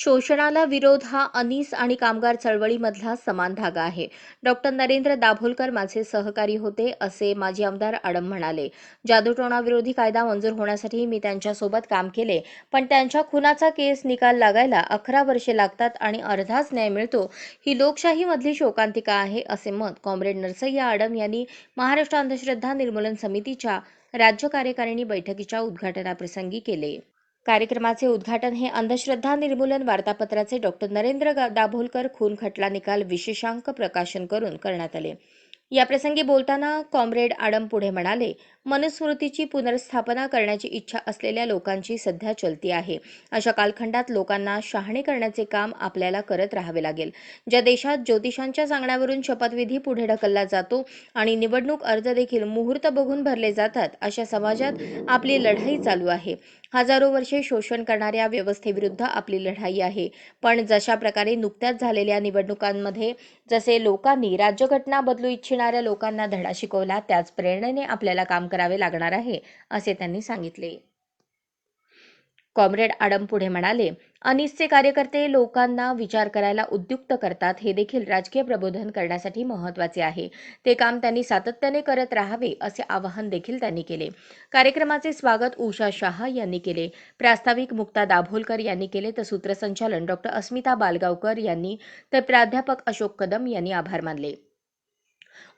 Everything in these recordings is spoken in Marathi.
शोषणाला विरोध हा अनीस आणि कामगार चळवळीमधला समान धागा आहे. डॉक्टर नरेंद्र दाभोलकर माझे सहकारी होते असे माजी आमदार आडम म्हणाले. जादूटोणाविरोधी कायदा मंजूर होण्यासाठी मी त्यांच्यासोबत काम केले पण त्यांच्या खुनाचा केस निकाल लागायला अकरा वर्षे लागतात आणि अर्धाच न्याय मिळतो. ही लोकशाहीमधली शोकांतिका आहे असे मत कॉम्रेड नरसय्या आडम यांनी महाराष्ट्र अंधश्रद्धा निर्मूलन समितीच्या राज्य कार्यकारिणी बैठकीच्या उद्घाटनाप्रसंगी केले. कार्यक्रमाचे उद्घाटन हे अंधश्रद्धा निर्मूलन वार्तापत्राचे डॉक्टर नरेंद्र दाभोलकर खून खटला निकाल विशेषांक प्रकाशन करून करण्यात आले. याप्रसंगी बोलताना कॉम्रेड आडम पुढे म्हणाले मनुस्मृतीची पुनर्स्थापना करण्याची इच्छा असलेल्या लोकांची सध्या चलती आहे. अशा कालखंडात लोकांना शहाणे करण्याचे काम आपल्याला करत राहावे लागेल. ज्या देशात ज्योतिषांच्या सांगण्यावरून शपथविधी पुढे ढकलला जातो आणि निवडणूक अर्ज देखील मुहूर्त बघून भरले जातात अशा समाजात आपली लढाई चालू आहे. हजारो वर्षे शोषण करणाऱ्या व्यवस्थेविरुद्ध आपली लढाई आहे. पण जशा प्रकारे नुकत्याच झालेल्या निवडणुकांमध्ये जसे लोकांनी राज्यघटना बदलू इच्छिणाऱ्या लोकांना धडा शिकवला त्याच प्रेरणेने आपल्याला काम करावे लागणार आहे असे त्यांनी सांगितले. कॉम्रेड आडम पुढे म्हणाले अनिसचे कार्यकर्ते लोकांना विचार करायला उद्युक्त करतात हे देखील राजकीय प्रबोधन करण्यासाठी महत्त्वाचे आहे. ते काम त्यांनी सातत्याने करत राहावे असे आवाहन देखील त्यांनी केले. कार्यक्रमाचे स्वागत उषा शाह यांनी केले. प्रास्ताविक मुक्ता दाभोलकर यांनी केले तर सूत्रसंचालन डॉक्टर अस्मिता बालगावकर यांनी तर प्राध्यापक अशोक कदम यांनी आभार मानले.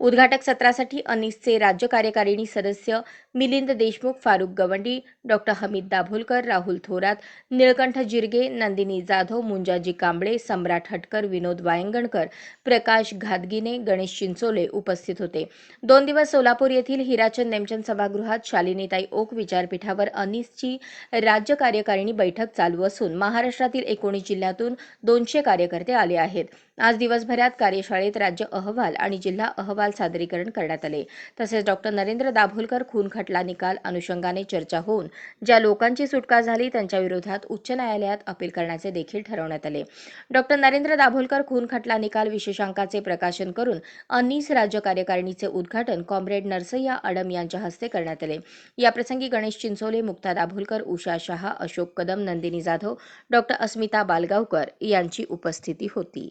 उद्घाटक सत्रासाठी अनिसचे राज्य कार्यकारिणी सदस्य मिलिंद देशमुख फारुख गवंडी डॉक्टर हमीद दाभोलकर राहुल थोरात निळकंठ जिरगे नंदिनी जाधव मुंजाजी कांबळे सम्राट हटकर विनोद वायंगणकर प्रकाश घादगिने गणेश चिंचोले उपस्थित होते. दोन दिवस सोलापूर येथील हिराचंद नेमचंद सभागृहात शालिनीताई ओक विचारपीठावर अनिसची राज्य कार्यकारिणी बैठक चालू असून महाराष्ट्रातील एकोणीस जिल्ह्यातून दोनशे कार्यकर्ते आले आहेत. आज दिवसभरात कार्यशाळेत राज्य अहवाल आणि जिल्हा अहवाल सादरीकरण करण्यात आले. तसेच डॉक्टर नरेंद्र दाभोलकर खून खटला निकाल अनुषंगाने चर्चा होऊन ज्या लोकांची सुटका झाली त्यांच्या विरोधात उच्च न्यायालयात अपील करण्याचे देखील ठरवण्यात आले. डॉक्टर नरेंद्र दाभोलकर खून खटला निकाल विशेषांकाचे प्रकाशन करून अनिस राज्य कार्यकारिणीचे उद्घाटन कॉम्रेड नरसय्या अडम यांच्या हस्ते करण्यात आले. याप्रसंगी गणेश चिंचोले मुक्ता दाभोलकर उषा शहा अशोक कदम नंदिनी जाधव डॉक्टर अस्मिता बालगावकर यांची उपस्थिती होती.